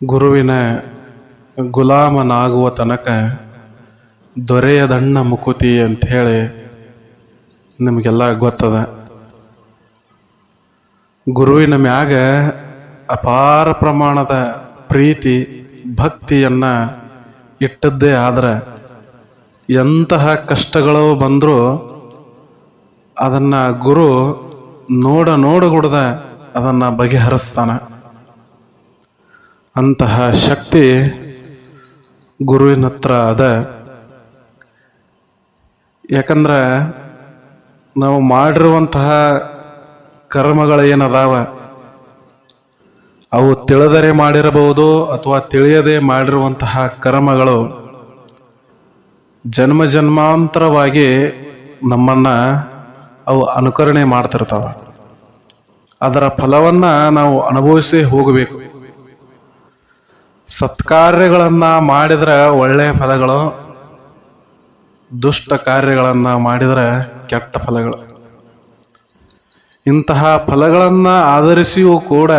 ಗುರುವಿನ ಗುಲಾಮನಾಗುವ ತನಕ ದೊರೆಯದಣ್ಣ ಮುಕುತಿ ಹೇಳಿ ನಿಮಗೆಲ್ಲ ಗೊತ್ತದ. ಗುರುವಿನ ಮ್ಯಾಗ ಅಪಾರ ಪ್ರಮಾಣದ ಪ್ರೀತಿ, ಭಕ್ತಿಯನ್ನ ಇಟ್ಟದ್ದೇ ಆದರೆ ಎಂತಹ ಕಷ್ಟಗಳು ಬಂದರೂ ಅದನ್ನು ಗುರು ನೋಡ ನೋಡಗುಡ್ದ ಅದನ್ನು ಬಗೆಹರಿಸ್ತಾನ. ಅಂತಹ ಶಕ್ತಿ ಗುರುವಿನ ಹತ್ರ ಅದ. ಯಾಕಂದ್ರೆ ನಾವು ಮಾಡಿರುವಂತಹ ಕರ್ಮಗಳು ಏನದಾವ? ಅವು ತಿಳಿದರೆ ಮಾಡಿರಬಹುದು ಅಥವಾ ತಿಳಿಯದೆ ಮಾಡಿರುವಂತಹ ಕರ್ಮಗಳು ಜನ್ಮ ಜನ್ಮಾಂತರವಾಗಿ ನಮ್ಮನ್ನ ಅವು ಅನುಕರಣೆ ಮಾಡ್ತಿರ್ತಾವೆ. ಅದರ ಫಲವನ್ನ ನಾವು ಅನುಭವಿಸಿ ಹೋಗಬೇಕು. ಸತ್ಕಾರ್ಯಗಳನ್ನ ಮಾಡಿದ್ರೆ ಒಳ್ಳೆಯ ಫಲಗಳು, ದುಷ್ಟ ಕಾರ್ಯಗಳನ್ನು ಮಾಡಿದ್ರೆ ಕೆಟ್ಟ ಫಲಗಳು. ಇಂತಹ ಫಲಗಳನ್ನು ಆಧರಿಸಿಯೂ ಕೂಡ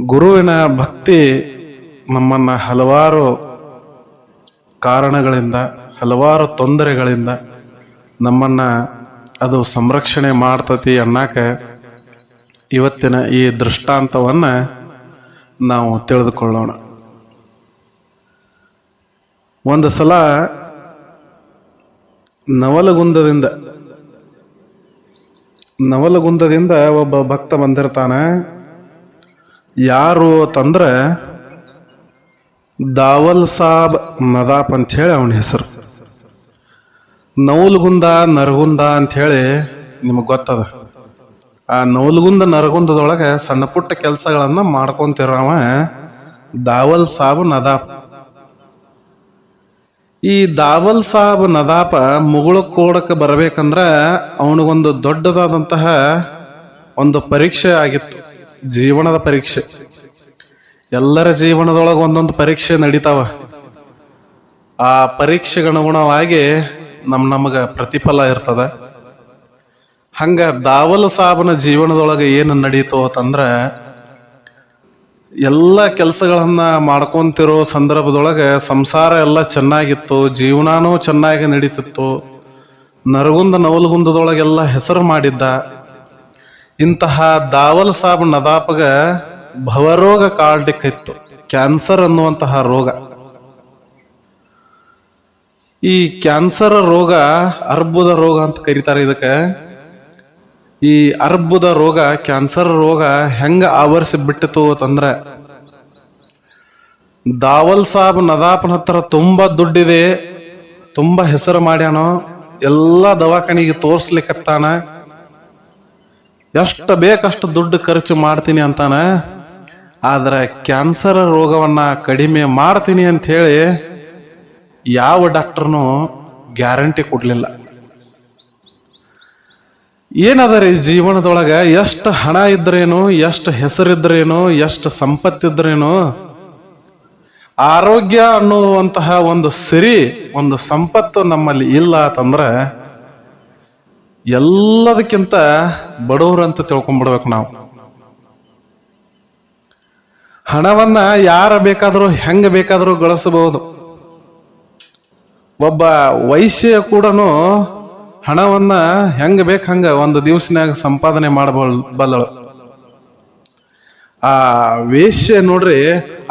ಗುರುವಿನ ಭಕ್ತಿ ನಮ್ಮನ್ನ ಹಲವಾರು ಕಾರಣಗಳಿಂದ, ಹಲವಾರು ತೊಂದರೆಗಳಿಂದ ನಮ್ಮನ್ನ ಅದು ಸಂರಕ್ಷಣೆ ಮಾಡ್ತತಿ ಅನ್ನಕ ಇವತ್ತಿನ ಈ ದೃಷ್ಟಾಂತವನ್ನ ನಾವು ತಿಳಿದುಕೊಳ್ಳೋಣ. ಒಂದು ಸಲ ನವಲಗುಂದದಿಂದ ನವಲಗುಂದದಿಂದ ಒಬ್ಬ ಭಕ್ತ ಬಂದಿರ್ತಾನೆ. ಯಾರು ತಂದ್ರೆ ದಾವಲ್ ಸಾಬ್ ನದಾಪ್ ಅಂತ ಹೇಳಿ ಅವನ ಹೆಸರು. ನವಲಗುಂದ ನರಗುಂದ ಅಂತ ಹೇಳಿ ನಿಮಗೆ ಗೊತ್ತದ. ಆ ನವಲಗುಂದ ನರಗುಂದದೊಳಗೆ ಸಣ್ಣ ಪುಟ್ಟ ಕೆಲಸಗಳನ್ನ ಮಾಡ್ಕೊಂತಿರವ ದಾವಲ್ ಸಾಬ್ ನದಾಪ್. ಈ ದಾವಲ್ ಸಾಬ್ ನದಾಪ ಮುಗುಳು ಕೋಡಕ್ಕೆ ಬರಬೇಕಂದ್ರ ಅವನಿಗೊಂದು ದೊಡ್ಡದಾದಂತಹ ಒಂದು ಪರೀಕ್ಷೆ ಆಗಿತ್ತು. ಜೀವನದ ಪರೀಕ್ಷೆ. ಎಲ್ಲರ ಜೀವನದೊಳಗೆ ಒಂದೊಂದು ಪರೀಕ್ಷೆ ನಡೀತಾವ. ಆ ಪರೀಕ್ಷೆಗನುಗುಣವಾಗಿ ನಮ್ ನಮಗ ಪ್ರತಿಫಲ ಇರ್ತದ. ಹಂಗ ದಾವಲ್ ಸಾಬನ ಜೀವನದೊಳಗೆ ಏನು ನಡೀತು ಅಂತಂದ್ರೆ ಎಲ್ಲ ಕೆಲಸಗಳನ್ನ ಮಾಡ್ಕೊಂತಿರೋ ಸಂದರ್ಭದೊಳಗೆ ಸಂಸಾರ ಎಲ್ಲ ಚೆನ್ನಾಗಿತ್ತು, ಜೀವನಾನೂ ಚೆನ್ನಾಗಿ ನಡೀತಿತ್ತು. ನರಗುಂದ ನವಲಗುಂದದೊಳಗೆಲ್ಲ ಹೆಸರು ಮಾಡಿದ್ದ. ಇಂತಹ ದಾವಲ್ ಸಾಬ್ ನದಾಪಗ ಭವರೋಗ ಕಾಡ್ಲಿಕ್ಕಿತ್ತು, ಕ್ಯಾನ್ಸರ್ ಅನ್ನುವಂತಹ ರೋಗ. ಈ ಕ್ಯಾನ್ಸರ್ ರೋಗ ಅರ್ಬುದ ರೋಗ ಅಂತ ಕರೀತಾರೆ ಇದಕ್ಕೆ. ಈ ಅರ್ಬುದ ರೋಗ, ಕ್ಯಾನ್ಸರ್ ರೋಗ ಹೆಂಗ ಆವರಿಸಿ ಬಿಟ್ಟಿತು ಅಂತಂದ್ರೆ, ದಾವಲ್ ಸಾಬ್ ನದಾಪನ ಹತ್ರ ತುಂಬಾ ದುಡ್ಡಿದೆ, ತುಂಬಾ ಹೆಸರು ಮಾಡ್ಯಾನೋ, ಎಲ್ಲ ದವಾಖಾನಿಗೆ ತೋರ್ಸ್ಲಿಕ್ಕತ್ತಾನ ಎಷ್ಟು ಬೇಕಷ್ಟು ದುಡ್ಡು ಖರ್ಚು ಮಾಡ್ತೀನಿ ಅಂತಾನ, ಆದ್ರೆ ಕ್ಯಾನ್ಸರ್ ರೋಗವನ್ನ ಕಡಿಮೆ ಮಾಡ್ತೀನಿ ಅಂತ ಹೇಳಿ ಯಾವ ಡಾಕ್ಟರ್ನು ಗ್ಯಾರಂಟಿ ಕೊಡ್ಲಿಲ್ಲ. ಏನದ ರೀ ಜೀವನದೊಳಗೆ ಎಷ್ಟು ಹಣ ಇದ್ರೇನು, ಎಷ್ಟು ಹೆಸರಿದ್ರೇನು, ಎಷ್ಟು ಸಂಪತ್ತಿದ್ರೇನು, ಆರೋಗ್ಯ ಅನ್ನುವಂತಹ ಒಂದು ಸಿರಿ, ಒಂದು ಸಂಪತ್ತು ನಮ್ಮಲ್ಲಿ ಇಲ್ಲ ಅಂತಂದ್ರೆ ಎಲ್ಲದಕ್ಕಿಂತ ಬಡವರು ಅಂತ ತಿಳ್ಕೊಂಡ್ಬಿಡ್ಬೇಕು ನಾವು. ಹಣವನ್ನ ಯಾರ ಬೇಕಾದರೂ, ಹೆಂಗ ಬೇಕಾದರೂ ಗಳಿಸಬಹುದು ಒಬ್ಬ ವೈಶ್ಯ ಕೂಡ ಹಣವನ್ನ ಹೆಂಗ ಬೇಕು ಹಂಗ ಒಂದು ದಿವಸನಾಗ ಸಂಪಾದನೆ ಮಾಡಬಲ್ ಆ ವೇಶ್ಯ ನೋಡ್ರಿ,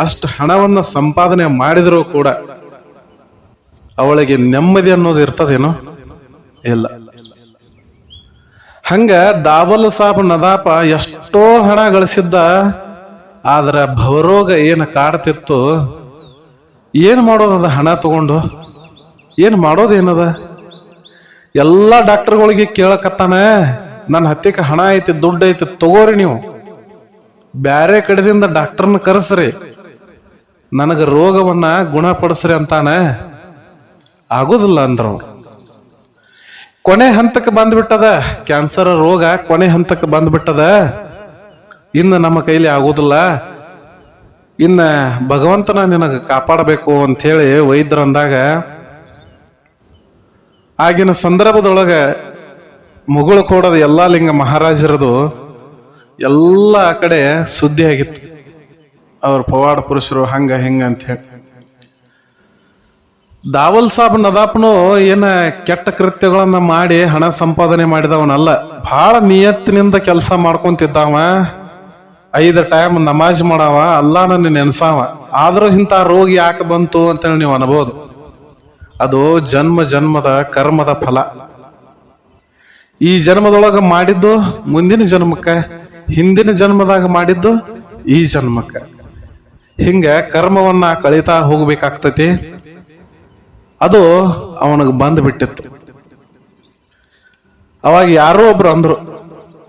ಅಷ್ಟು ಹಣವನ್ನ ಸಂಪಾದನೆ ಮಾಡಿದ್ರು ಕೂಡ ಅವಳಿಗೆ ನೆಮ್ಮದಿ ಅನ್ನೋದು ಇರ್ತದೇನೋ? ಇಲ್ಲ. ಹಂಗ ದಾಬಲ್ ಸಾಬ್ ನದಾಪ ಎಷ್ಟೋ ಹಣ ಗಳಿಸಿದ್ದ, ಆದ್ರ ಭವರೋಗ ಏನು ಕಾಡ್ತಿತ್ತು? ಏನ್ ಮಾಡೋದದ ಹಣ ತಗೊಂಡು? ಏನ್ ಮಾಡೋದೇನದ? ಎಲ್ಲ ಡಾಕ್ಟರ್ಗಳಿಗೆ ಕೇಳಕತ್ತಾನೆ, ನನ್ನ ಹತ್ತಿಕ ಹಣ ಐತಿ, ದುಡ್ಡು ಐತಿ, ತಗೋರಿ ನೀವು. ಬ್ಯಾರೆ ಕಡೆದಿಂದ ಡಾಕ್ಟರ್ನ ಕರೆಸ್ರಿ. ನನಗ ರೋಗವನ್ನ ಗುಣಪಡಿಸ್ರಿ ಅಂತಾನೆ. ಆಗೋದಿಲ್ಲ ಅಂದ್ರು ಕೊನೆ ಹಂತಕ್ಕೆ ಬಂದ್ಬಿಟ್ಟದ, ಕ್ಯಾನ್ಸರ್ ರೋಗ ಕೊನೆ ಹಂತಕ್ಕೆ ಬಂದ್ಬಿಟ್ಟದ. ಇನ್ನು ನಮ್ಮ ಕೈಲಿ ಆಗೋದಿಲ್ಲ. ಇನ್ನ ಭಗವಂತನ ನಿನಗೆ ಕಾಪಾಡಬೇಕು ಅಂಥೇಳಿ ವೈದ್ಯರು ಅಂದಾಗ ಆಗಿನ ಸಂದರ್ಭದೊಳಗೆ ಮುಗುಳು ಕೋಡದ ಎಲ್ಲಾ ಲಿಂಗ ಮಹಾರಾಜರದು ಎಲ್ಲ ಕಡೆ ಸುದ್ದಿ ಆಗಿತ್ತು ಅವ್ರ ಪವಾಡ ಪುರುಷರು ಹಂಗ, ಹಿಂಗ ಅಂತ ಹೇಳಿ. ದಾವಲ್ ಸಾಬ್ ನದಾಪ್ನು ಏನ ಕೆಟ್ಟ ಕೃತ್ಯಗಳನ್ನ ಮಾಡಿ ಹಣ ಸಂಪಾದನೆ ಮಾಡಿದವನಲ್ಲ. ಬಹಳ ನಿಯತ್ತಿನಿಂದ ಕೆಲಸ ಮಾಡ್ಕೊಂತಿದ್ದಾವ. ಐದು ಟೈಮ್ ನಮಾಜ್ ಮಾಡಾವ ಅಲ್ಲಾನ ನೆನ್ಸಾವ. ಆದ್ರೂ ಇಂಥ ರೋಗ ಯಾಕೆ ಬಂತು ಅಂತೇಳಿ ನೀವು ಅನ್ಬೋದು. ಅದು ಜನ್ಮ ಜನ್ಮದ ಕರ್ಮದ ಫಲ. ಈ ಜನ್ಮದೊಳಗ ಮಾಡಿದ್ದು ಮುಂದಿನ ಜನ್ಮಕ್ಕ, ಹಿಂದಿನ ಜನ್ಮದಾಗ ಮಾಡಿದ್ದು ಈ ಜನ್ಮಕ್ಕ. ಹಿಂಗ ಕರ್ಮವನ್ನ ಕಳೀತಾ ಹೋಗ್ಬೇಕಾಗ್ತತಿ. ಅದು ಅವನಿಗೆ ಬಂದ್ ಬಿಟ್ಟಿತ್ತು ಅವಾಗ ಯಾರೋ ಒಬ್ರು ಅಂದ್ರು,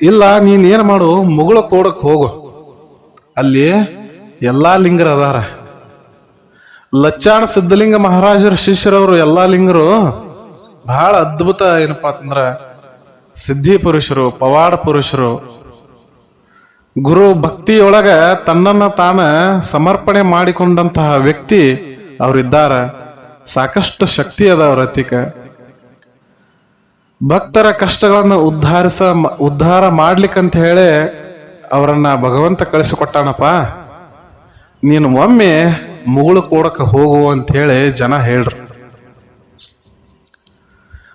ಇಲ್ಲ, ನೀನ್ ಏನ್ ಮಾಡು, ಮುಗುಳ ಕೋಡಕ್ ಹೋಗು. ಅಲ್ಲಿ ಎಲ್ಲಾ ಲಿಂಗರ ಅದಾರ. ಲಚ್ಚಾಣ ಸಿದ್ಧಲಿಂಗ ಮಹಾರಾಜರ ಶಿಷ್ಯರವರು ಎಲ್ಲಾ ಲಿಂಗರು ಬಹಳ ಅದ್ಭುತ ಏನಪ್ಪಾ ಅಂತಂದ್ರ ಸಿದ್ಧಿ ಪುರುಷರು, ಪವಾಡ ಪುರುಷರು, ಗುರು ಭಕ್ತಿಯೊಳಗ ತನ್ನನ್ನ ತಾನ ಸಮರ್ಪಣೆ ಮಾಡಿಕೊಂಡಂತಹ ವ್ಯಕ್ತಿ ಅವರಿದ್ದಾರ. ಸಾಕಷ್ಟು ಶಕ್ತಿ ಅದ ಅವ್ರ ಅತಿಕ ಭಕ್ತರ ಕಷ್ಟಗಳನ್ನು ಉದ್ಧಾರಿಸ, ಉದ್ಧಾರ ಮಾಡ್ಲಿಕ್ಕಂತ ಹೇಳಿ ಅವರನ್ನ ಭಗವಂತ ಕಳಿಸಿಕೊಟ್ಟಾನಪ್ಪ. ನೀನು ಒಮ್ಮೆ ಮುಗುಳು ಕೂಡಕ್ಕೆ ಹೋಗು ಅಂತ ಹೇಳಿ ಜನ ಹೇಳ್ರು.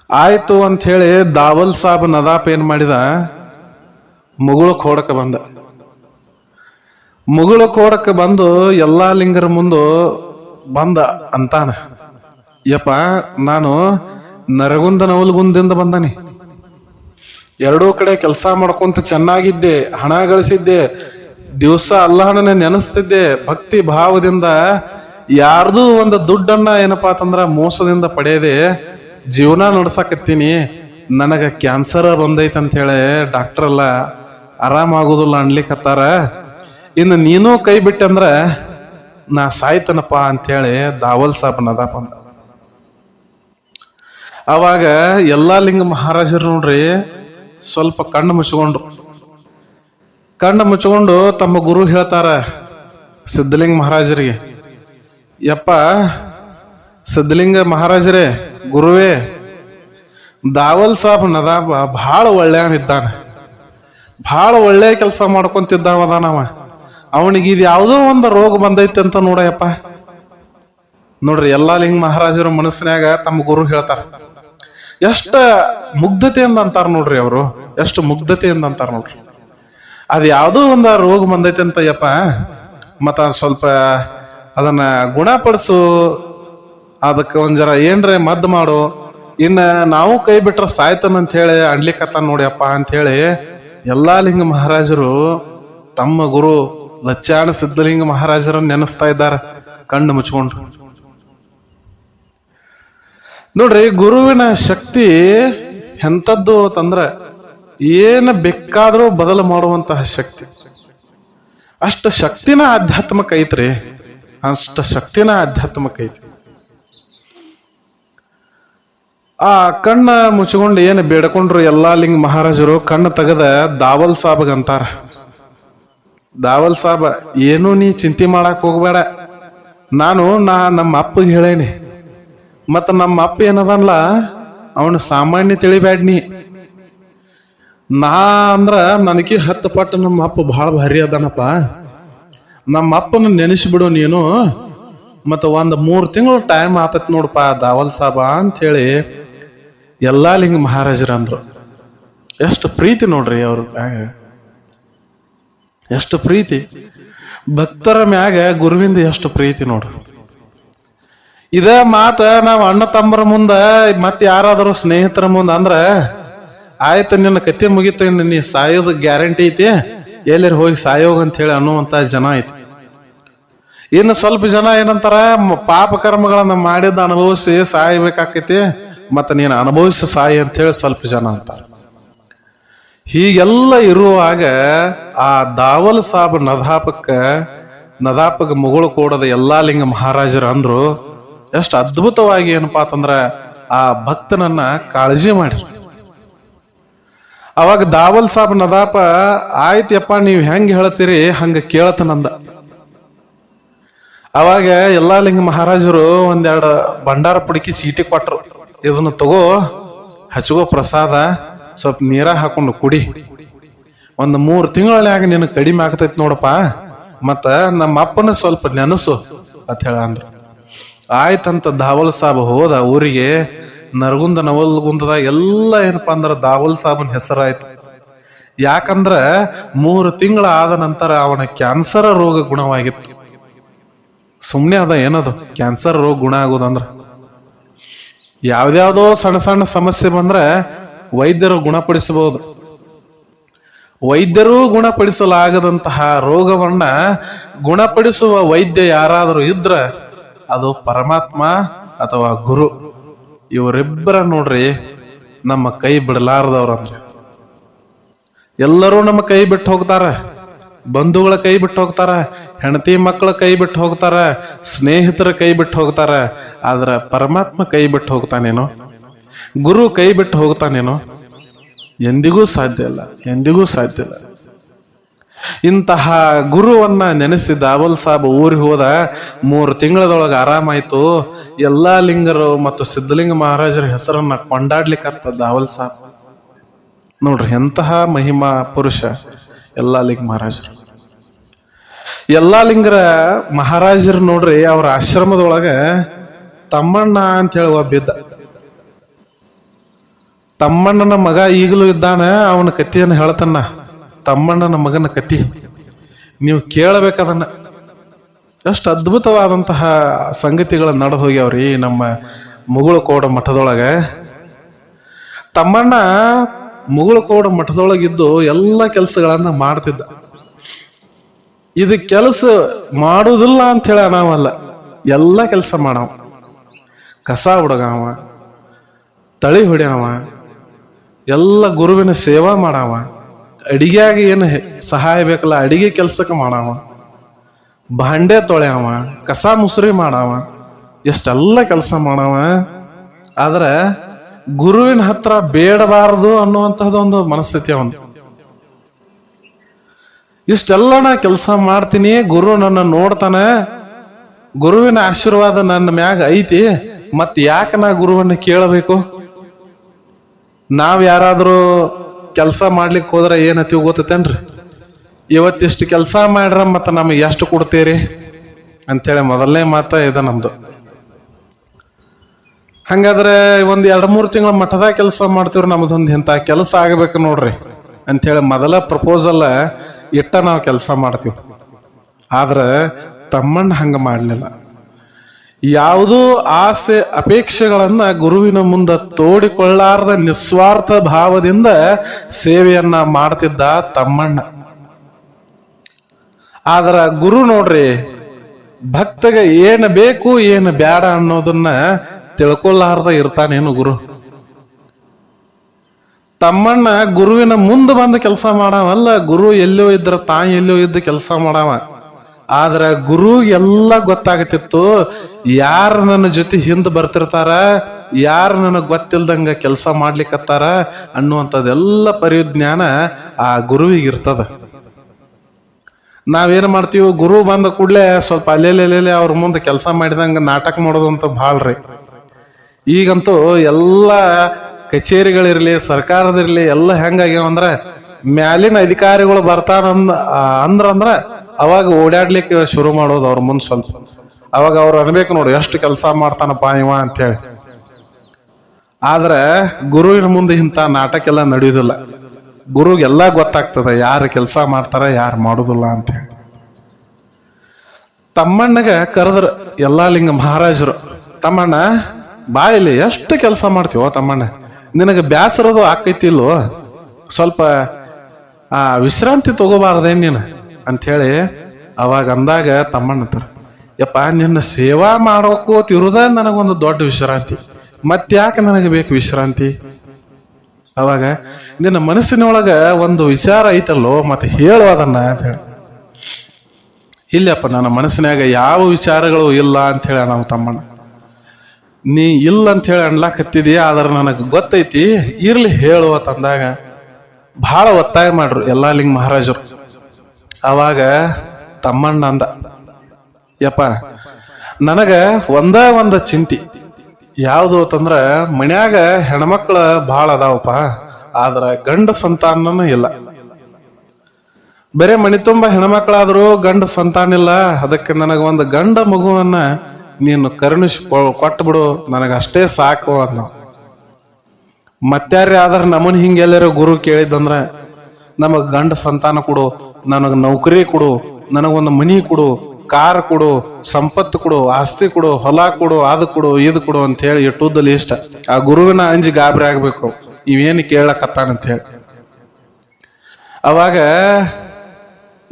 ಆಯ್ತು ಅಂತ ಹೇಳಿ ದಾವಲ್ ಸಾಬ್ ನದಾಪ್ ಏನು ಮಾಡಿದ? ಮುಗುಳು ಕೋಡಕ್ಕೆ ಬಂದ. ಮುಗುಳು ಕೋಡಕ್ಕೆ ಬಂದು ಎಲ್ಲಾ ಲಿಂಗರ ಮುಂದೆ ಬಂದ ಅಂತಾನ. ಯಪ್ಪ, ನಾನು ನರಗುಂದ ನವಲ್ಗುಂದಿಂದ ಬಂದನಿ. ಎರಡೂ ಕಡೆ ಕೆಲಸ ಮಾಡ್ಕೊಂತ ಚೆನ್ನಾಗಿದ್ದೆ, ಹಣ ಗಳಿಸಿದ್ದೆ ದಿವಸ ಅಲ್ಲಹನ ನೆನೆಸ್ತಿದ್ದೆ ಭಕ್ತಿ ಭಾವದಿಂದ. ಯಾರ್ದು ಒಂದು ದುಡ್ಡನ್ನ ಏನಪ್ಪಾ ಅಂತಂದ್ರ ಮೋಸದಿಂದ ಪಡೆಯದೆ ಜೀವನ ನಡ್ಸಕತ್ತೀನಿ. ನನಗ ಕ್ಯಾನ್ಸರ್ ಬಂದೈತೆ ಅಂತ ಹೇಳಿ ಡಾಕ್ಟರ್ ಎಲ್ಲ ಆರಾಮಾಗೋದಿಲ್ಲ ಅನ್ಲಿಕ್ಕತ್ತಾರ ಇನ್ನು ನೀನು ಕೈ ಬಿಟ್ಟಂದ್ರ ನಾ ಸಾಯ್ತನಪ್ಪ ಅಂತೇಳಿ ದಾವಲ್ ಸಾಬ್ ಅದಪ್ಪ ಅಂತ ಅವಾಗ ಎಲ್ಲಾ ಲಿಂಗ ಮಹಾರಾಜರು ನೋಡ್ರಿ ಸ್ವಲ್ಪ ಕಣ್ಣು ಮುಚ್ಕೊಂಡ್ರು. ಕಣ್ಣು ಮುಚ್ಕೊಂಡು ತಮ್ಮ ಗುರು ಹೇಳ್ತಾರ, ಸಿದ್ಧಲಿಂಗ ಮಹಾರಾಜರಿಗೆ. ಯಪ್ಪ, ಸಿದ್ಧಲಿಂಗ ಮಹಾರಾಜರೇ, ಗುರುವೇ, ದಾವಲ್ ಸಾಬ್ ನದಾಬ ಬಹಳ ಒಳ್ಳೆಯವನಿದ್ದಾನೆ. ಬಹಳ ಒಳ್ಳೆಯ ಕೆಲಸ ಮಾಡ್ಕೊಂತಿದ್ದಾವದಾನವ ಅವನಿಗೆ ಇದು ಯಾವುದೋ ಒಂದು ರೋಗ ಬಂದೈತೆ ಅಂತ ನೋಡಯಪ್ಪ ನೋಡ್ರಿ, ಎಲ್ಲಾ ಲಿಂಗ ಮಹಾರಾಜರ ಮನಸ್ಸಿನಾಗ ತಮ್ಮ ಗುರು ಹೇಳ್ತಾರ. ಎಷ್ಟ ಮುಗ್ಧತೆಯಿಂದ ಅಂತಾರ ನೋಡ್ರಿ ಅವರು. ಎಷ್ಟು ಮುಗ್ಧತೆಯಿಂದ ಅಂತಾರ ನೋಡ್ರಿ. ಅದ್ ಯಾವುದೋ ಒಂದು ರೋಗ ಬಂದೈತೆ ಅಂತ ಯಪ್ಪ ಮತ್ತ ಸ್ವಲ್ಪ ಅದನ್ನ ಗುಣಪಡಿಸು. ಅದಕ್ಕೆ ಒಂದ್ ಜರ ಏನ್ರೆ ಮದ್ದು ಮಾಡು. ಇನ್ನ ನಾವು ಕೈ ಬಿಟ್ರೆ ಸಾಯ್ತಾನ ಅಂತ ಹೇಳಿ ಅಣ್ಲಿಕತ್ತ ನೋಡ್ಯಪ್ಪ ಅಂತ ಹೇಳಿ ಎಲ್ಲಾ ಲಿಂಗ ಮಹಾರಾಜರು ತಮ್ಮ ಗುರು ಲಚ್ಚಾಣ ಸಿದ್ಧಲಿಂಗ ಮಹಾರಾಜರನ್ನ ನೆನೆಸ್ತಾ ಇದ್ದಾರೆ. ಕಣ್ಣು ಮುಚ್ಕೊಂಡು. ನೋಡ್ರಿ, ಗುರುವಿನ ಶಕ್ತಿ ಎಂಥದ್ದು ಅಂತಂದ್ರ ಏನ ಬೇಕಾದರೂ ಬದಲು ಮಾಡುವಂತಹ ಶಕ್ತಿ. ಅಷ್ಟ ಶಕ್ತಿನ ಆಧ್ಯಾತ್ಮಕ ಐತ್ರಿ ಅಷ್ಟ ಶಕ್ತಿನ ಆಧ್ಯಾತ್ಮಕ ಐತಿ ಆ ಕಣ್ಣ ಮುಚ್ಕೊಂಡು ಏನು ಬೇಡ್ಕೊಂಡ್ರು ಎಲ್ಲಾ ಲಿಂಗ ಮಹಾರಾಜರು, ಕಣ್ಣು ತೆಗೆದ ದಾವಲ್ ಸಾಬಗ್ ಅಂತಾರ. ದಾವಲ್ ಸಾಬ, ಏನು ನೀ ಚಿಂತೆ ಮಾಡಕ್ ಹೋಗ್ಬೇಡ. ನಾನು, ನಾ ನಮ್ಮ ಅಪ್ಪಗೆ ಹೇಳೇನಿ. ಮತ್ತ ನಮ್ಮ ಅಪ್ಪ ಏನದಲ್ಲ ಅವನು ಸಾಮಾನ್ಯ ತಿಳಿಬ್ಯಾಡ್ ನೀ ನಾ ಅಂದ್ರ ನನಗೆ ಹತ್ತು ಪಟ್ಟು ನಮ್ಮ ಅಪ್ಪ ಬಹಳ ಭಾರಿ ಅದನಪ್ಪ. ನಮ್ಮ ಅಪ್ಪನ ನೆನೆಸ್ಬಿಡು ನೀನು. ಮತ್ತು ಒಂದು ಮೂರು ತಿಂಗಳು ಟೈಮ್ ಆತತ್ ನೋಡಪ್ಪ ದಾವಲ್ ಸಾಬ ಅಂತ ಹೇಳಿ ಎಲ್ಲಾ ಲಿಂಗ ಮಹಾರಾಜರ ಅಂದ್ರು. ಎಷ್ಟು ಪ್ರೀತಿ ನೋಡ್ರಿ ಅವ್ರ ಮ್ಯಾಗ. ಎಷ್ಟು ಪ್ರೀತಿ. ಭಕ್ತರ ಮ್ಯಾಗ ಗುರುವಿಂದ ಎಷ್ಟು ಪ್ರೀತಿ ನೋಡ್ರಿ. ಇದೇ ಮಾತ ನಾವು ಅಣ್ಣ ತಮ್ಮರ ಮುಂದ ಮತ್ತೆ ಯಾರಾದರೂ ಸ್ನೇಹಿತರ ಮುಂದೆ ಅಂದ್ರ ಆಯ್ತು, ನಿನ್ನ ಕತೆ ಮುಗಿತು ನೀ ಸಾಯೋದು ಗ್ಯಾರಂಟಿ ಐತಿ? ಎಲ್ಲರೂ ಹೋಗಿ ಸಾಯೋಗ ಅಂತ ಹೇಳಿ ಅನ್ನುವಂತ ಜನ ಐತಿ. ಇನ್ನು ಸ್ವಲ್ಪ ಜನ ಏನಂತಾರ ಪಾಪ ಕರ್ಮಗಳನ್ನ ಮಾಡಿದ ಅನುಭವಿಸಿ ಸಾಯ್ಬೇಕಾಕೈತಿ, ಮತ್ತ ನೀನು ಅನುಭವಿಸಿ ಸಾಯಿ ಅಂತ ಹೇಳಿ ಸ್ವಲ್ಪ ಜನ ಅಂತಾರ. ಹೀಗೆಲ್ಲ ಇರುವಾಗ ಆ ದಾವಲ್ ಸಾಬ್ ನದಾಪಕ್ಕ ನದಾಪಕ ಮುಗುಳು ಕೂಡದ ಎಲ್ಲಾ ಲಿಂಗ ಮಹಾರಾಜರು ಅಂದ್ರು, ಎಷ್ಟು ಅದ್ಭುತವಾಗಿ ಏನಪ್ಪಾ ಅಂತಂದ್ರ ಆ ಭಕ್ತನನ್ನ ಕಾಳಜಿ ಮಾಡಿ ಅವಾಗ ದಾವಲ್ ಸಾಬ್ ನದಾಪ ಆಯ್ತಪ್ಪ ನೀವು ಹೆಂಗ್ ಹೇಳ್ತೀರಿ? ಹಂಗ ಕೇಳತನಂದ ಅವಾಗ ಎಲ್ಲಾ ಲಿಂಗ ಮಹಾರಾಜರು ಒಂದೆರಡು ಭಂಡಾರ ಪುಡುಕಿ ಸೀಟಿ ಕೊಟ್ರು. ಇದನ್ನ ತಗೋ ಹಚ್ಕೋ ಪ್ರಸಾದ, ಸ್ವಲ್ಪ ನೀರ ಹಾಕೊಂಡು ಕುಡಿ. ಒಂದು ಮೂರು ತಿಂಗಳಾಗ ನಿನಗೆ ಕಡಿಮೆ ಆಗ್ತೈತಿ ನೋಡಪ್ಪ, ಮತ್ತ ನಮ್ಮ ಅಪ್ಪನ ಸ್ವಲ್ಪ ನೆನಸು, ಅಂತ ಹೇಳ ಅಂದ್ರು. ಆಯ್ತಂತ ದಾವಲ್ ಸಾಬ್ ಹೋದ ಊರಿಗೆ ನರಗುಂದ ನವಲ್ಗುಂದದ ಎಲ್ಲ ಏನಪ್ಪಾ ಅಂದ್ರೆ ದಾವಲ್ ಸಾಬನ್ ಹೆಸರಾಯ್ತು. ಯಾಕಂದ್ರ ಮೂರು ತಿಂಗಳ ಆದ ನಂತರ ಅವನ ಕ್ಯಾನ್ಸರ್ ರೋಗ ಗುಣವಾಗಿತ್ತು. ಸುಮ್ಮನೆ ಅದ ಏನದು? ಕ್ಯಾನ್ಸರ್ ರೋಗ ಗುಣ ಆಗೋದಂದ್ರ. ಯಾವ್ದ್ಯಾವ್ದೋ ಸಣ್ಣ ಸಣ್ಣ ಸಮಸ್ಯೆ ಬಂದ್ರೆ ವೈದ್ಯರು ಗುಣಪಡಿಸಬಹುದು. ವೈದ್ಯರು ಗುಣಪಡಿಸಲಾಗದಂತಹ ರೋಗವನ್ನ ಗುಣಪಡಿಸುವ ವೈದ್ಯ ಯಾರಾದರೂ ಇದ್ರೆ ಅದು ಪರಮಾತ್ಮ ಅಥವಾ ಗುರು. ಇವರಿಬ್ಬರ ನೋಡ್ರಿ ನಮ್ಮ ಕೈ ಬಿಡಲಾರದವ್ರಂದ್ರೆ ಎಲ್ಲರೂ ನಮ್ಮ ಕೈ ಬಿಟ್ಟು ಹೋಗ್ತಾರ. ಬಂಧುಗಳ ಕೈ ಬಿಟ್ಟು ಹೋಗ್ತಾರ. ಹೆಂಡತಿ ಮಕ್ಕಳ ಕೈ ಬಿಟ್ಟು ಹೋಗ್ತಾರ. ಸ್ನೇಹಿತರ ಕೈ ಬಿಟ್ಟು ಹೋಗ್ತಾರ. ಆದ್ರ ಪರಮಾತ್ಮ ಕೈ ಬಿಟ್ಟು ಹೋಗ್ತಾನೇನೋ? ಗುರು ಕೈ ಬಿಟ್ಟು ಹೋಗ್ತಾನೇನೋ? ಎಂದಿಗೂ ಸಾಧ್ಯ ಇಲ್ಲ. ಎಂದಿಗೂ ಸಾಧ್ಯ ಇಲ್ಲ. ಇಂತಹ ಗುರುವನ್ನ ನೆನೆಸಿ ದಾವಲ್ ಸಾಬ್ ಊರಿಗೆ ಹೋದ ಮೂರು ತಿಂಗಳದೊಳಗೆ ಆರಾಮಾಯ್ತು. ಎಲ್ಲಾ ಲಿಂಗರು ಮತ್ತು ಸಿದ್ಧಲಿಂಗ ಮಹಾರಾಜರ ಹೆಸರನ್ನ ಕೊಂಡಾಡ್ಲಿಕ್ಕತ್ತ ದಾವಲ್ ಸಾಬ್. ನೋಡ್ರಿ, ಎಂತಹ ಮಹಿಮಾ ಪುರುಷ ಎಲ್ಲಾ ಲಿಂಗ ಮಹಾರಾಜರು. ಎಲ್ಲಾ ಲಿಂಗರ ಮಹಾರಾಜರು ನೋಡ್ರಿ, ಅವ್ರ ಆಶ್ರಮದೊಳಗ ತಮ್ಮಣ್ಣ ಅಂತ ಹೇಳಿ ಒಬ್ಬಿದ್ದ ತಮ್ಮಣ್ಣನ ಮಗ ಈಗಲೂ ಇದ್ದಾನ, ಅವನ ಕಥೆಯನ್ನು ಹೇಳ್ತಾನ ತಮ್ಮಣ್ಣನ ಮಗನ ಕತಿ. ನೀವು ಕೇಳಬೇಕದನ್ನ. ಎಷ್ಟು ಅದ್ಭುತವಾದಂತಹ ಸಂಗತಿಗಳು ನಡೆದು ಹೋಗ್ಯಾವ್ರಿ ನಮ್ಮ ಮುಗುಳಕೋಡ ಮಠದೊಳಗೆ. ತಮ್ಮಣ್ಣ ಮುಗುಳಕೋಡ ಮಠದೊಳಗಿದ್ದು ಎಲ್ಲ ಕೆಲಸಗಳನ್ನ ಮಾಡ್ತಿದ್ದ. ಇದು ಕೆಲಸ ಮಾಡುವುದಿಲ್ಲ ಅಂತ ಹೇಳ ನಾವಲ್ಲ ಎಲ್ಲ ಕೆಲಸ ಮಾಡವ. ಕಸ ಹುಡುಗವ, ತಳಿ ಹೊಡ್ಯಾವ, ಎಲ್ಲ ಗುರುವಿನ ಸೇವಾ ಮಾಡಾವ. ಅಡಿಗೆಯಾಗ ಏನು ಸಹಾಯ ಬೇಕಲ್ಲ, ಅಡಿಗೆ ಕೆಲ್ಸಕ್ಕೆ ಮಾಡವ. ಭಾಂಡೆ ತೊಳೆಯವ, ಕಸ ಮುಸುರಿ ಮಾಡವ, ಎಷ್ಟೆಲ್ಲ ಕೆಲಸ ಮಾಡವ. ಆದ್ರೆ ಗುರುವಿನ ಹತ್ರ ಬೇಡಬಾರದು ಅನ್ನುವಂತಹದ್ದು ಮನಸ್ಥಿತಿ ಅವನು ಇಷ್ಟೆಲ್ಲ ನಾ ಕೆಲಸ ಮಾಡ್ತೀನಿ, ಗುರು ನನ್ನ ನೋಡ್ತಾನೆ, ಗುರುವಿನ ಆಶೀರ್ವಾದ ನನ್ನ ಮ್ಯಾಗ ಐತಿ, ಮತ್ ಯಾಕೆ ನಾ ಗುರುವನ್ನ ಕೇಳಬೇಕು? ನಾವ್ ಯಾರಾದ್ರೂ ಕೆಲಸ ಮಾಡ್ಲಿಕ್ಕೆ ಹೋದ್ರೆ ಏನತಿ ಗೊತ್ತೇನ್ರಿ ಇವತ್ತಿಷ್ಟು ಕೆಲಸ ಮಾಡ್ರ ಮತ್ತ ನಮಗೆ ಎಷ್ಟು ಕೊಡ್ತೀರಿ? ಅಂತೇಳಿ ಮೊದಲನೇ ಮಾತ ಇದೆ ನಮ್ಮದು ಹಂಗಾದ್ರೆ ಒಂದು ಎರಡು ಮೂರು ತಿಂಗಳ ಮಠದ ಕೆಲಸ ಮಾಡ್ತೀವ್ರಿ ನಮ್ದೊಂದು ಇಂಥ ಕೆಲಸ ಆಗ್ಬೇಕು ನೋಡ್ರಿ. ಅಂತೇಳಿ ಮೊದಲ ಪ್ರಪೋಸಲ್ ಇಟ್ಟ ನಾವು ಕೆಲಸ ಮಾಡ್ತೀವಿ. ಆದ್ರೆ ತಮ್ಮಣ್ಣ ಹಂಗೆ ಮಾಡ್ಲಿಲ್ಲ. ಯಾವುದೂ ಆಸೆ ಅಪೇಕ್ಷೆಗಳನ್ನ ಗುರುವಿನ ಮುಂದ ತೋಡಿಕೊಳ್ಳಾರದ ನಿಸ್ವಾರ್ಥ ಭಾವದಿಂದ ಸೇವೆಯನ್ನ ಮಾಡ್ತಿದ್ದ ತಮ್ಮಣ್ಣ. ಆದ್ರ ಗುರು ನೋಡ್ರಿ, ಭಕ್ತಗೆ ಏನು ಬೇಕು ಏನು ಬೇಡ ಅನ್ನೋದನ್ನ ತಿಳ್ಕೊಲಾರ್ದ ಇರ್ತಾನೇನು ಗುರು? ತಮ್ಮಣ್ಣ ಗುರುವಿನ ಮುಂದೆ ಬಂದು ಕೆಲಸ ಮಾಡವಲ್ಲ, ಗುರು ಎಲ್ಲೋ ಇದ್ರ ತಾಯಿ ಎಲ್ಲೋ ಇದ್ದ ಕೆಲಸ ಮಾಡವ. ಆದ್ರ ಗುರು ಎಲ್ಲ ಗೊತ್ತಾಗತಿತ್ತು ಯಾರು ನನ್ನ ಜೊತೆ ಹಿಂದ್ ಬರ್ತಿರ್ತಾರ ಯಾರು ನನಗ್ ಗೊತ್ತಿಲ್ದಂಗ ಕೆಲಸ ಮಾಡ್ಲಿಕ್ಕತ್ತಾರ ಅನ್ನುವಂಥದ್ದೆಲ್ಲ ಪರಿಜ್ಞಾನ ಆ ಗುರುವಿಗೆ ಇರ್ತದ. ನಾವೇನ್ ಮಾಡ್ತೀವಿ ಗುರು ಬಂದ ಕೂಡಲೇ ಸ್ವಲ್ಪ ಅಲ್ಲೆಲ್ಲೆಲ್ಲೆ ಅವ್ರ ಮುಂದೆ ಕೆಲಸ ಮಾಡಿದಂಗ ನಾಟಕ ಮಾಡೋದು ಅಂತ ರೀ. ಈಗಂತೂ ಎಲ್ಲ ಕಚೇರಿಗಳಿರ್ಲಿ ಸರ್ಕಾರದಿರ್ಲಿ ಎಲ್ಲ ಹೆಂಗಾಗ್ಯಾವ ಅಂದ್ರ ಮ್ಯಾಲಿನ ಅಧಿಕಾರಿಗಳು ಬರ್ತಾರಂದ ಆ, ಅಂದ್ರ ಅಂದ್ರ ಅವಾಗ ಓಡಾಡ್ಲಿಕ್ಕೆ ಶುರು ಮಾಡೋದು ಅವ್ರ ಮುಂದೆ ಸ್ವಲ್ಪ ಅವಾಗ ಅವ್ರು ಅನ್ಬೇಕು ನೋಡು, ಎಷ್ಟು ಕೆಲಸ ಮಾಡ್ತಾನಪ್ಪ ಇವ ಅಂತೇಳಿ. ಆದ್ರೆ ಗುರುವಿನ ಮುಂದೆ ಇಂಥ ನಾಟಕ ಎಲ್ಲ ನಡೆಯುವುದಿಲ್ಲ ಗುರುಗೆಲ್ಲ ಗೊತ್ತಾಗ್ತದೆ, ಯಾರು ಕೆಲಸ ಮಾಡ್ತಾರ, ಯಾರು ಮಾಡುದಿಲ್ಲ ಅಂತೇಳಿ. ತಮ್ಮಣ್ಣಗ ಕರೆದ್ರ ಎಲ್ಲಾ ಲಿಂಗ ಮಹಾರಾಜರು, ತಮ್ಮಣ್ಣ ಬಾ ಇಲ್ಲಿ ಎಷ್ಟು ಕೆಲಸ ಮಾಡ್ತೀವೋ ತಮ್ಮಣ್ಣ? ನಿನಗೆ ಬ್ಯಾಸರದು ಆಕೈತಿಲ್ಲೋ ಸ್ವಲ್ಪ, ಆ, ವಿಶ್ರಾಂತಿ ತಗೋಬಾರ್ದೇನ್ ನೀನು? ಅಂಥೇಳಿ ಅವಾಗ ಅಂದಾಗ ತಮ್ಮಣ್ಣತರ ಯಪ್ಪ, ನಿನ್ನ ಸೇವಾ ಮಾಡೋಕೋತ ಇರುದ ನನಗೊಂದು ದೊಡ್ಡ ವಿಶ್ರಾಂತಿ, ಮತ್ತ್ಯಾಕೆ ನನಗೆ ಬೇಕು ವಿಶ್ರಾಂತಿ? ಅವಾಗ, ನಿನ್ನ ಮನಸ್ಸಿನೊಳಗ ಒಂದು ವಿಚಾರ ಐತಲ್ಲೋ, ಮತ್ತೆ ಹೇಳು ಅದನ್ನ, ಅಂತ ಹೇಳಿ. ಇಲ್ಲಪ್ಪ, ನನ್ನ ಮನಸ್ಸಿನಾಗ ಯಾವ ವಿಚಾರಗಳು ಇಲ್ಲ, ಅಂತ ಹೇಳ ನಾವು ತಮ್ಮಣ್ಣ. ನೀ ಇಲ್ಲ ಅಂತ ಹೇಳಿ ಆದ್ರೆ ನನಗೆ ಗೊತ್ತೈತಿ, ಇರ್ಲಿ ಹೇಳು ಅಂತಂದಾಗ ಬಹಳ ಒತ್ತಾಯ ಮಾಡ್ರು ಎಲ್ಲಾ ಲಿಂಗ ಮಹಾರಾಜರು. ಅವಾಗ ತಮ್ಮಣ್ಣ ಅಂದ, ಯಪ್ಪ, ನನಗ ಒಂದ ಒಂದ ಚಿಂತಿ. ಯಾವುದು ಅಂತಂದ್ರ ಮನ್ಯಾಗ ಹೆಣ್ಮಕ್ಳ ಭಾಳ ಅದಾವಪ್ಪ, ಆದ್ರ ಗಂಡ ಸಂತಾನನೂ ಇಲ್ಲ. ಬರೇ ಮನಿ ತುಂಬ ಹೆಣ್ಮಕ್ಳಾದ್ರು ಗಂಡ ಸಂತಾನ ಇಲ್ಲ, ಅದಕ್ಕೆ ನನಗ ಒಂದು ಗಂಡ ಮಗುವನ್ನ ನೀನು ಕರುಣಿಸಿ ಕೊಟ್ಟು ಬಿಡು ನನಗ ಅಷ್ಟೇ ಸಾಕು ಅನ್ನ ಮತ್ತಾರ್ಯಾದ್ರ ಆದ್ರೆ ನಮ್ಮನ್ ಹಿಂಗೆಲ್ಲರೂ ಗುರು ಕೇಳಿದಂದ್ರ ನಮಗ್ ಗಂಡ ಸಂತಾನ ಕೊಡು ನನಗ್ ನೌಕರಿ ಕೊಡು, ನನಗೊಂದು ಮನಿ ಕೊಡು, ಕಾರ್ ಕೊಡು, ಸಂಪತ್ತು ಕೊಡು, ಆಸ್ತಿ ಕೊಡು, ಹೊಲ ಕೊಡು ಅದು ಕೊಡು, ಇದು ಕೊಡು ಅಂತ ಹೇಳಿ ಇಟ್ಟುದಲ್ಲಿ ಇಷ್ಟ. ಆ ಗುರುವಿನ ಅಂಜಿ ಗಾಬರಿ ಆಗ್ಬೇಕು. ಇವೇನು ಕೇಳಕತ್ತಾನಂತ ಹೇಳಿ. ಅವಾಗ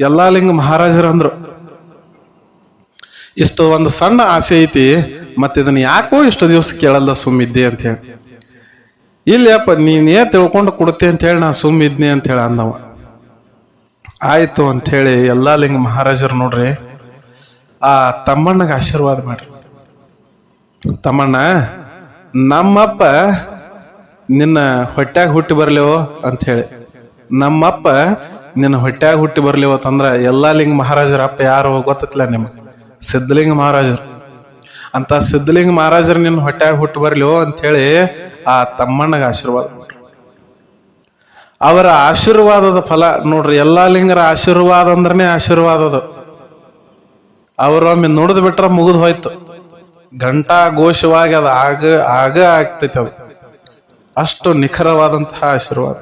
ಎಲ್ಲಾ ಲಿಂಗ ಮಹಾರಾಜರು ಅಂದ್ರು, ಇಷ್ಟು ಒಂದು ಸಣ್ಣ ಆಸೆ ಐತಿ ಮತ್ತೆ ಇದನ್ನ ಯಾಕೋ ಇಷ್ಟು ದಿವಸ ಕೇಳಲ್ಲ ಸುಮ್ಮಿದ್ದೆ ಅಂತ ಹೇಳಿ. ಇಲ್ಲಪ್ಪ ನೀನೇ ತಿಳ್ಕೊಂಡು ಕೊಡುತ್ತೆ ಅಂತ ಹೇಳಿ ನಾ ಸುಮ್ಮಿದ್ನಿ ಅಂತ ಹೇಳಿ ಅಂದವ. ಆಯ್ತು ಅಂತ ಹೇಳಿ ಎಲ್ಲಾ ಲಿಂಗ ಮಹಾರಾಜರು ನೋಡ್ರಿ. ಆ ತಮ್ಮಣ್ಣಗೆ ಆಶೀರ್ವಾದ ಮಾಡ್ರಿ. ತಮ್ಮಣ್ಣ, ನಮ್ಮಪ್ಪ ನಿನ್ನ ಹೊಟ್ಯಾಗ ಹುಟ್ಟಿ ಬರ್ಲಿವೋ ಅಂತ ಹೇಳಿ ನಮ್ಮಪ್ಪ ನಿನ್ನ ಹೊಟ್ಯಾಗ ಹುಟ್ಟಿ ಬರ್ಲಿವೋ ತಂದ್ರ ಎಲ್ಲಾ ಲಿಂಗ ಮಹಾರಾಜರ ಅಪ್ಪ ಯಾರು ಗೊತ್ತಿಲ್ಲ ನಿಮ್ಗೆ. ಸಿದ್ಧಲಿಂಗ ಮಹಾರಾಜರು. ಅಂತ ಸಿದ್ಧಲಿಂಗ ಮಹಾರಾಜರು ನಿನ್ನ ಹೊಟ್ಯಾಗ ಹುಟ್ಟಿ ಬರ್ಲಿವೋ ಅಂತ ಹೇಳಿ ಆ ತಮ್ಮಣ್ಣಗೆ ಆಶೀರ್ವಾದ ಮಾಡ್ರಿ. ಅವರ ಆಶೀರ್ವಾದದ ಫಲ ನೋಡ್ರಿ, ಎಲ್ಲಾ ಲಿಂಗರ ಆಶೀರ್ವಾದ ಅಂದ್ರನೇ ಆಶೀರ್ವಾದ ಅದು. ಅವರೊಮ್ಮೆ ನೋಡಿದ್ ಬಿಟ್ರ ಮುಗಿದು ಹೋಯ್ತು. ಘಂಟಾ ಘೋಷವಾಗಿ ಅದು ಆಗ ಆಗ ಆಗ್ತೈತೆ ಅದು. ಅಷ್ಟು ನಿಖರವಾದಂತಹ ಆಶೀರ್ವಾದ.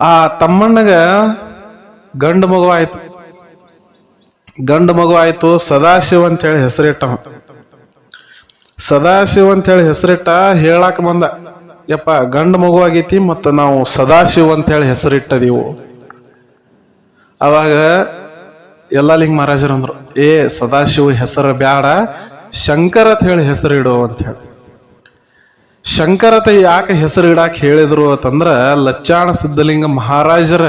ಆ ತಮ್ಮಣ್ಣಗ ಗಂಡು ಮಗು ಆಯ್ತು. ಗಂಡು ಮಗು ಆಯ್ತು, ಸದಾಶಿವ ಅಂತ ಹೇಳಿ ಹೆಸರಿಟ್ಟವ. ಸದಾಶಿವ ಅಂತ ಹೇಳಿ ಹೆಸರಿಟ್ಟ ಹೇಳಾಕ ಬಂದ. ಯಪ್ಪ, ಗಂಡು ಮಗು ಆಗೈತಿ ಮತ್ತು ನಾವು ಸದಾಶಿವ ಅಂತ ಹೇಳಿ ಹೆಸರಿಟ್ಟದೀವು. ಅವಾಗ ಎಲ್ಲ ಲಿಂಗ ಮಹಾರಾಜರು ಅಂದ್ರು, ಏ, ಸದಾಶಿವ ಹೆಸರು ಬ್ಯಾಡ, ಶಂಕರ ಅಂತ ಹೇಳಿ ಹೆಸರಿಡು ಅಂತ ಹೇಳಿ. ಶಂಕರತ ಯಾಕೆ ಹೆಸರು ಇಡಾಕ್ ಹೇಳಿದ್ರು ಅಂತಂದ್ರ, ಲಚ್ಚಾಣ ಸಿದ್ಧಲಿಂಗ ಮಹಾರಾಜರ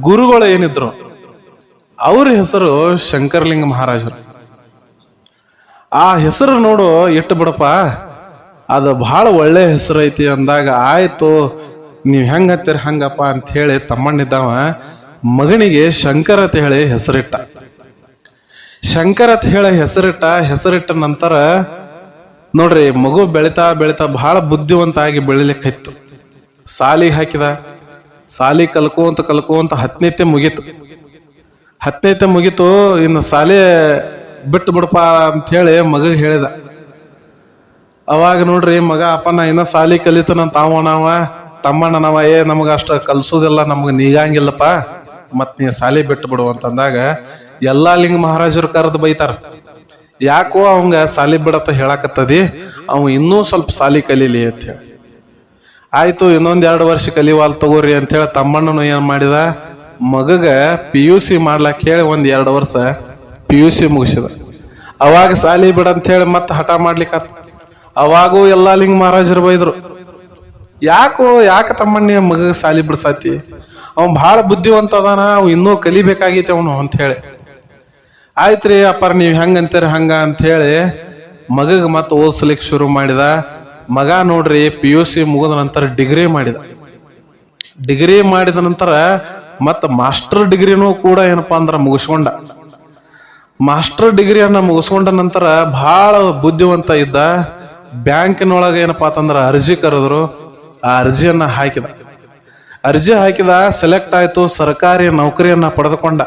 ಗುರುಗಳು ಏನಿದ್ರು, ಅವ್ರ ಹೆಸರು ಶಂಕರಲಿಂಗ ಮಹಾರಾಜರು. ಆ ಹೆಸರು ನೋಡು ಎಟ್ಟು ಬಿಡಪ್ಪ ಅದು ಬಹಳ ಒಳ್ಳೆ ಹೆಸರು ಐತಿ ಅಂದಾಗ, ಆಯ್ತು, ನೀವು ಹೆಂಗ ಹತ್ತಿರ ಹಂಗಪ್ಪ ಅಂತ ಹೇಳಿ ತಮ್ಮಣ್ಣಿದ್ದವ, ಮಗನಿಗೆ ಶಂಕರತ್ ಹೇಳಿ ಹೆಸರಿಟ್ಟ. ಶಂಕರತ್ ಹೇಳಿ ಹೆಸರಿಟ್ಟ ಹೆಸರಿಟ್ಟ ನಂತರ, ನೋಡ್ರಿ, ಮಗು ಬೆಳಿತಾ ಬೆಳಿತಾ ಬಹಳ ಬುದ್ಧಿವಂತ ಆಗಿ ಬೆಳಿಲಿಕ್ಕಿತ್ತು. ಸಾಲಿ ಹಾಕಿದ, ಸಾಲಿ ಕಲ್ಕೋಂತ ಕಲ್ಕೋಂತ ಹತ್ತನೇತೆ ಮುಗೀತು. ಹತ್ತನೇತೆ ಮುಗೀತು, ಇನ್ನು ಸಾಲೆ ಬಿಟ್ಟು ಬಿಡಪ್ಪ ಅಂತ ಹೇಳಿ ಮಗ ಹೇಳಿದ. ಅವಾಗ ನೋಡ್ರಿ, ಮಗ, ಅಪ್ಪ, ನಾ ಇನ್ನ ಸಾಲಿ ಕಲಿತನಂತ ಅವನವ ತಮ್ಮಣ್ಣನವ, ಏ, ನಮಗ ಅಷ್ಟ ಕಲ್ಸೋದಿಲ್ಲ, ನಮ್ಗ ನೀಗಂಗಿಲ್ಲಪ್ಪ. ಮತ್ ನೀ ಸಾಲಿ ಬಿಟ್ಟು ಬಿಡು ಅಂತಂದಾಗ ಎಲ್ಲಾ ಲಿಂಗ ಮಹಾರಾಜರು ಕರೆದು ಬೈತಾರ. ಯಾಕೋ ಅವಂಗ ಸಾಲಿ ಬಿಡತ್ತ ಹೇಳಾಕತ್ತದಿ? ಅವ ಇನ್ನೂ ಸ್ವಲ್ಪ ಸಾಲಿ ಕಲೀಲಿ ಅಂತ ಹೇಳಿ. ಆಯ್ತು, ಇನ್ನೊಂದ್ ಎರಡು ವರ್ಷ ಕಲಿವಾಲ್ ತಗೋರಿ ಅಂತ ಹೇಳಿ ತಮ್ಮಣ್ಣನು ಏನ್ ಮಾಡಿದ? ಮಗಗ ಪಿ ಯು ಸಿ ಮಾಡ್ಲಾಕ್ ಹೇಳಿ ಒಂದ್ ಎರಡು ವರ್ಷ ಪಿ ಯು ಸಿ ಮುಗಿಸಿದ. ಅವಾಗ ಸಾಲಿ ಬಿಡ ಅಂತ ಹೇಳಿ ಮತ್ತೆ ಹಠ ಮಾಡ್ಲಿಕ್ಕತ್ತ ಅವಾಗೂ ಎಲ್ಲಾ ಲಿಂಗ ಮಹಾರಾಜರು ಬೈದ್ರು ಯಾಕೋ, ಯಾಕ ತಮ್ಮಣ್ಣ ಮಗ ಸಾಲಿ ಬಿಡ್ಸಾತಿ? ಅವ್ ಬಹಳ ಬುದ್ಧಿವಂತ ಅದಾನ ಅವ್ ಇನ್ನೂ ಕಲಿಬೇಕಾಗೈತೆ ಅವನು ಅಂತ ಹೇಳಿ. ಆಯ್ತ್ರಿ ಅಪ್ಪಾರ, ನೀವು ಹೆಂಗ ಅಂತೀರಿ ಹಂಗ ಅಂತ ಹೇಳಿ ಮಗಗ್ ಮತ್ತೆ ಓದಿಸ್ಲಿಕ್ಕೆ ಶುರು ಮಾಡಿದ. ಮಗ ನೋಡ್ರಿ ಪಿ ಯು ಸಿ ಮುಗಿದ ನಂತರ ಡಿಗ್ರಿ ಮಾಡಿದ. ಡಿಗ್ರಿ ಮಾಡಿದ ನಂತರ ಮತ್ತ ಮಾಸ್ಟರ್ ಡಿಗ್ರಿನೂ ಕೂಡ ಏನಪ್ಪಾ ಅಂದ್ರ ಮುಗಿಸ್ಕೊಂಡ. ಮಾಸ್ಟರ್ ಡಿಗ್ರಿಯನ್ನ ಮುಗಿಸ್ಕೊಂಡ ನಂತರ ಬಹಳ ಬುದ್ಧಿವಂತ ಇದ್ದ. ಬ್ಯಾಂಕಿನೊಳಗ ಏನಪ್ಪಾ ಅಂತಂದ್ರೆ ಅರ್ಜಿ ಕರೆದ್ರು, ಆ ಅರ್ಜಿಯನ್ನ ಹಾಕಿದ. ಅರ್ಜಿ ಹಾಕಿದ ಸೆಲೆಕ್ಟ್ ಆಯ್ತು, ಸರ್ಕಾರಿ ನೌಕರಿಯನ್ನ ಪಡೆದುಕೊಂಡ.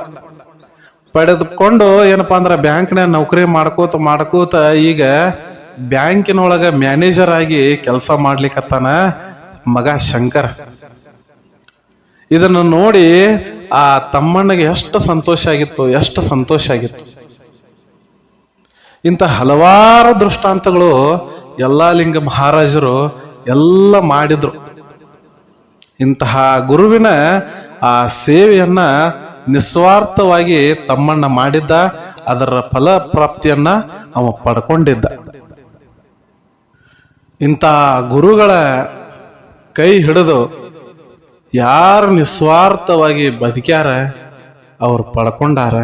ಪಡೆದುಕೊಂಡು ಏನಪ್ಪಾ ಅಂದ್ರ ಬ್ಯಾಂಕ್ನ ನೌಕರಿ ಮಾಡ್ಕೋತ ಮಾಡ್ಕೋತ ಈಗ ಬ್ಯಾಂಕಿನೊಳಗೆ ಮ್ಯಾನೇಜರ್ ಆಗಿ ಕೆಲಸ ಮಾಡ್ಲಿಕ್ಕತ್ತಾನ ಮಗ ಶಂಕರ್. ಇದನ್ನು ನೋಡಿ ಆ ತಮ್ಮಣ್ಣಗೆ ಎಷ್ಟು ಸಂತೋಷ ಆಗಿತ್ತು, ಎಷ್ಟು ಸಂತೋಷ ಆಗಿತ್ತು. ಇಂಥ ಹಲವಾರು ದೃಷ್ಟಾಂತಗಳು ಎಲ್ಲಾ ಲಿಂಗ ಮಹಾರಾಜರು ಎಲ್ಲ ಮಾಡಿದ್ರು. ಇಂತಹ ಗುರುವಿನ ಆ ಸೇವೆಯನ್ನ ನಿಸ್ವಾರ್ಥವಾಗಿ ತಮ್ಮಣ್ಣ ಮಾಡಿದ್ದ, ಅದರ ಫಲ ಪ್ರಾಪ್ತಿಯನ್ನ ಅವ ಪಡ್ಕೊಂಡಿದ್ದ. ಇಂಥ ಗುರುಗಳ ಕೈ ಹಿಡಿದು ಯಾರು ನಿಸ್ವಾರ್ಥವಾಗಿ ಬದುಕ್ಯಾರ, ಅವರು ಪಡ್ಕೊಂಡಾರ.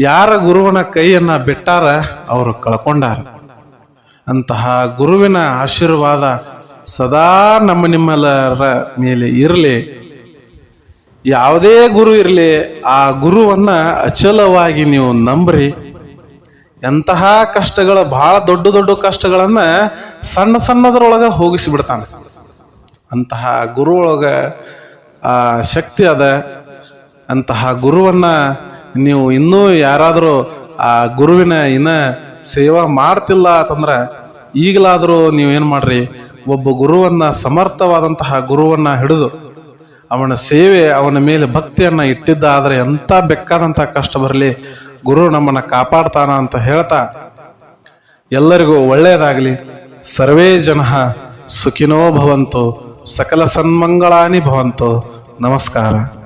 ಯಾರ ಗುರುವನ ಕೈಯನ್ನ ಬಿಟ್ಟಾರ, ಅವರು ಕಳ್ಕೊಂಡಾರ. ಅಂತಹ ಗುರುವಿನ ಆಶೀರ್ವಾದ ಸದಾ ನಮ್ಮ ನಿಮ್ಮೆಲ್ಲರ ಮೇಲೆ ಇರಲಿ. ಯಾವುದೇ ಗುರು ಇರಲಿ, ಆ ಗುರುವನ್ನ ಅಚಲವಾಗಿ ನೀವು ನಂಬ್ರಿ. ಎಂತಹ ಕಷ್ಟಗಳ ಬಹಳ ದೊಡ್ಡ ದೊಡ್ಡ ಕಷ್ಟಗಳನ್ನು ಸಣ್ಣ ಸಣ್ಣದ್ರೊಳಗ ಹೋಗಿಸಿ ಬಿಡ್ತಾನೆ ಅಂತಹ ಗುರು ಒಳಗ ಆ ಶಕ್ತಿ ಅದ. ಅಂತಹ ಗುರುವನ್ನ ನೀವು ಇನ್ನೂ ಯಾರಾದರೂ ಆ ಗುರುವಿನ ಇನ್ನ ಸೇವಾ ಮಾಡ್ತಿಲ್ಲ ಅಂತಂದ್ರ ಈಗಲಾದರೂ ನೀವು ಏನು ಮಾಡ್ರಿ? ಒಬ್ಬ ಗುರುವನ್ನ ಸಮರ್ಥವಾದಂತಹ ಗುರುವನ್ನ ಹಿಡಿದು ಅವನ ಸೇವೆ, ಅವನ ಮೇಲೆ ಭಕ್ತಿಯನ್ನು ಇಟ್ಟಿದ್ದಾದರೆ ಎಂಥ ಬೆಕ್ಕಾದಂಥ ಕಷ್ಟ ಬರಲಿ? ಗುರು ನಮ್ಮನ್ನು ಕಾಪಾಡ್ತಾನ ಅಂತ ಹೇಳ್ತಾ ಎಲ್ಲರಿಗೂ ಒಳ್ಳೆಯದಾಗಲಿ. ಸರ್ವೇ ಜನ ಸುಖಿನೋ ಭವಂತು, ಸಕಲ ಸನ್ಮಂಗಳಾನಿ ಭವಂತು. ನಮಸ್ಕಾರ.